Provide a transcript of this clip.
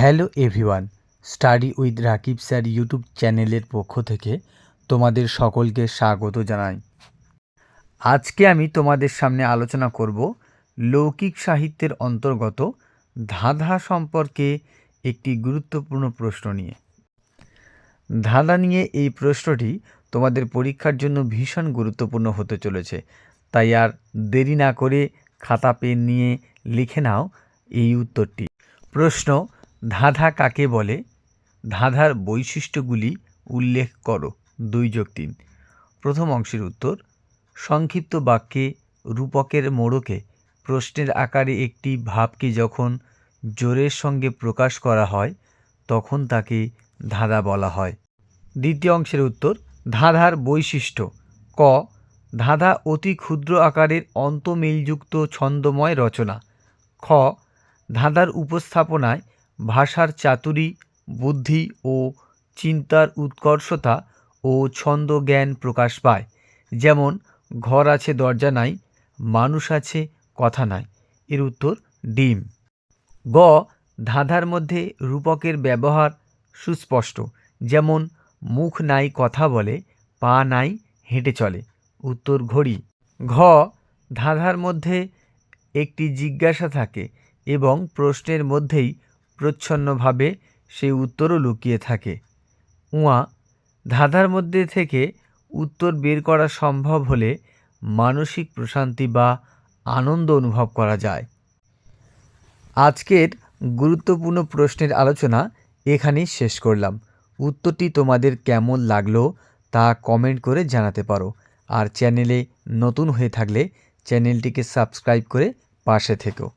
Hello everyone, study with Rakib sir YouTube চ্যানেলের পক্ষ থেকে তোমাদের সকলকে স্বাগত জানাই। আজকে আমি তোমাদের সামনে আলোচনা করব লৌকিক সাহিত্যের অন্তর্গত ধাঁধা সম্পর্কে একটি গুরুত্বপূর্ণ প্রশ্ন নিয়ে। ধাঁধা নিয়ে এই প্রশ্নটি তোমাদের পরীক্ষার জন্য ভীষণ গুরুত্বপূর্ণ হতে চলেছে, তাই আর দেরি না করে খাতা, পেন নিয়ে লিখে নাও এই উত্তরটি। প্রশ্ন ধাঁধা কাকে বলে? ধাঁধার বৈশিষ্ট্যগুলি উল্লেখ করো। দুই যোগ তিন। প্রথম অংশের উত্তর, সংক্ষিপ্ত বাক্যে রূপকের মোড়কে প্রশ্নের আকারে একটি ভাবকে যখন জোরের সঙ্গে প্রকাশ করা হয়, তখন তাকে ধাঁধা বলা হয়। দ্বিতীয় অংশের উত্তর, ধাঁধার বৈশিষ্ট্য, ক, ধাঁধা অতি ক্ষুদ্র আকারের অন্তমিলযুক্ত ছন্দময় রচনা। খ, ধাঁধার উপস্থাপনায় ভাষার চাতুরী, বুদ্ধি ও চিন্তার উৎকর্ষতা ও ছন্দ জ্ঞান প্রকাশ পায়। যেমন, ঘর আছে, দরজা নাই, মানুষ আছে, কথা নাই। এর উত্তর, ডিম। গ, ধাঁধার মধ্যে রূপকের ব্যবহার সুস্পষ্ট। যেমন, মুখ নাই, কথা বলে, পা নাই, হেঁটে চলে। উত্তর, ঘড়ি। ঘ, ধাঁধার মধ্যে একটি জিজ্ঞাসা থাকে এবং প্রশ্নের মধ্যেই প্রচ্ছন্নভাবে সেই উত্তরও লুকিয়ে থাকে। উয়া, ধাঁধার মধ্যে থেকে উত্তর বের করা সম্ভব হলে মানসিক প্রশান্তি বা আনন্দ অনুভব করা যায়। আজকের গুরুত্বপূর্ণ প্রশ্নের আলোচনা এখানেই শেষ করলাম। উত্তরটি তোমাদের কেমন লাগল তা কমেন্ট করে জানাতে পারো। আর চ্যানেলে নতুন হয়ে থাকলে চ্যানেলটিকে সাবস্ক্রাইব করে পাশে থেকো।